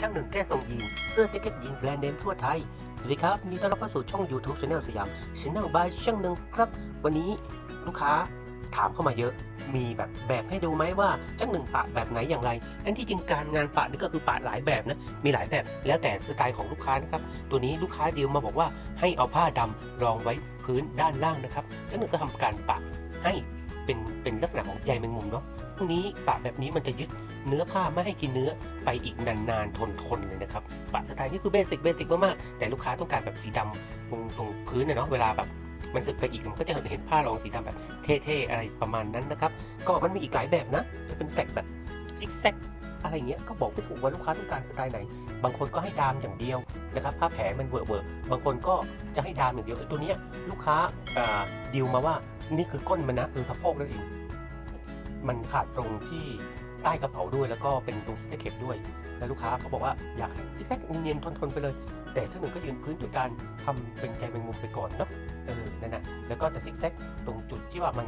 ช่างหนึ่งแก้ทรงยีนเสื้อแจ็คเก็ตยีนแบรนด์เนมทั่วไทย สวัสดีครับยินดีต้อนรับเข้าสู่ช่อง YouTube Channel สยามช n แนลบายช่างหนึ่งครับ วันนี้ลูกค้าถามเข้ามาเยอะ มีแบบแบบให้ดูไหมว่าช่างหนึ่งปะแบบไหนอย่างไร อันที่จริงการงานปะนี่ก็คือปะหลายแบบนะ มีหลายแบบแล้วแต่สไตล์ของลูกค้านะครับ ตัวนี้ลูกค้าเดีลมาบอกว่าให้เอาผ้าดำรองไว้พื้นด้านล่างนะครับช่างหนึ่งก็ทำการปะให้ เป็นเป็นลักษณะของใยแมงมุมเนาะพวกนี้ปะแบบนี้มันจะยึดเนื้อผ้าไม่ให้กินเนื้อไปอีกนานๆทนๆเลยนะครับปะสไตล์นี่คือเบสิกเบสิกมากๆแต่ลูกค้าต้องการแบบสีดำตรงตรงพื้นเนาะเวลาแบบมันสึกไปอีกมันก็จะเห็นผ้ารองสีดำแบบเท่ๆอะไรประมาณนั้นนะครับก็มันมีอีกหลายแบบนะจะเป็นแสกแบบซิกแซกอะไรเงี้ยก็บอกไม่ถูกว่าลูกค้าต้องการสไตล์ไหน บางคนก็ให้ดามอย่างเดียวนะครับผ้าแผลมันเวอร์เวอร์บางคนก็จะให้ดามอย่างเดียวไอ้ตัวเนี้ยลูกค้าอ่าดีลมาว่า นี่คือก้นมันนะคือสะโพกนั่นเอง มันขาดตรงที่ใต้กระเป๋าด้วย แล้วก็เป็นตรงที่ตะเข็บด้วย แล้วลูกค้าเขาบอกว่าอยากให้ซิกแซกเนียนทนๆไปเลย แต่ถ้าหนึ่งก็ยืนพื้นด้วยการทำเป็นใจแมงมุมไปก่อนเนาะเออนั่นนะแล้วก็จะซิกแซกตรงจุดที่ว่ามัน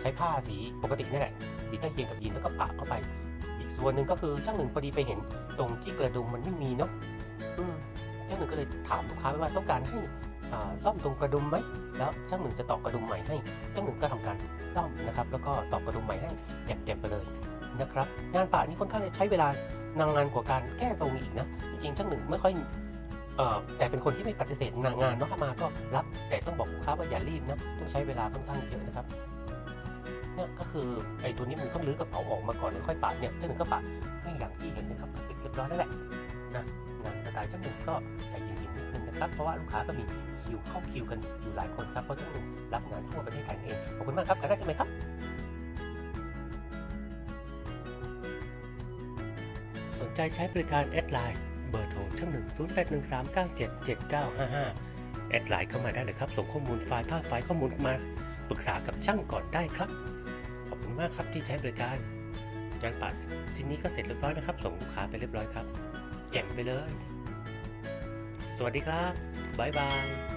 ใช้ผ้าสีปกตินี่แหละสีใกล้เคียงกับยีนแล้วก็ปะเข้าไป อีกส่วนหนึ่งก็คือช่างหนึ่งพอดีไปเห็นตรงที่กระดุมมันไม่มีเนาะอืมช่างหนึ่งก็เลยถามลูกค้าไปว่าต้องการให้ ซ่อมตรงกระดุมไหมแล้วช่างหนึ่งจะตอกกระดุมใหม่ให้ช่างหนึ่งก็ทำการซ่อมนะครับ แล้วก็ตอกกระดุมใหม่ให้เจ็บๆไปเลยนะครับงานป่านี่ค่อนข้างจะใช้เวลานานงานกว่าการแก้ทรงอีกนะจริงๆช่างหนึ่งไม่ค่อยเออแต่เป็นคนที่ไม่ปฏิเสธงานงานเนาะมาก็รับ แต่ต้องบอกลูกค้าว่าอย่ารีบนะต้องใช้เวลาค่อนข้างเยอะนะครับเนี่ยก็คือไอ้ตัวนี้มันต้องรื้อกระเป๋าออกมาก่อนแล้วค่อยปาดเนี่ยช่างหนึ่งก็ปาดให้อย่างที่เห็นนะครับก็เสร็จเรียบร้อยแล้วแหละนะงานสไตล์ช่างหนึ่งก็ใจเย็นๆนิดนึง ครับ เพราะว่าลูกค้าก็มีคิวเข้าคิวกันอยู่หลายคนครับ เพราะช่างหนึ่งรับงานทั่วประเทศไทยเองขอบคุณมากครับกันได้ใช่ไหมครับ สนใจใช้บริการแอดไลน์เบอร์โทรช่างหนึ่ง0 8 1 3 9 7 7 9 5 5แอดไลน์เข้ามาได้เลยครับ ส่งข้อมูลไฟล์ภาพไฟล์ข้อมูลมาปรึกษากับช่างก่อนได้ครับ ขอบคุณมากครับที่ใช้บริการงานปัดชิ้นนี้ก็เสร็จเรียบร้อยนะครับ ส่งลูกค้าไปเรียบร้อยครับแจ่มไปเลย สวัสดีครับ บ๊ายบาย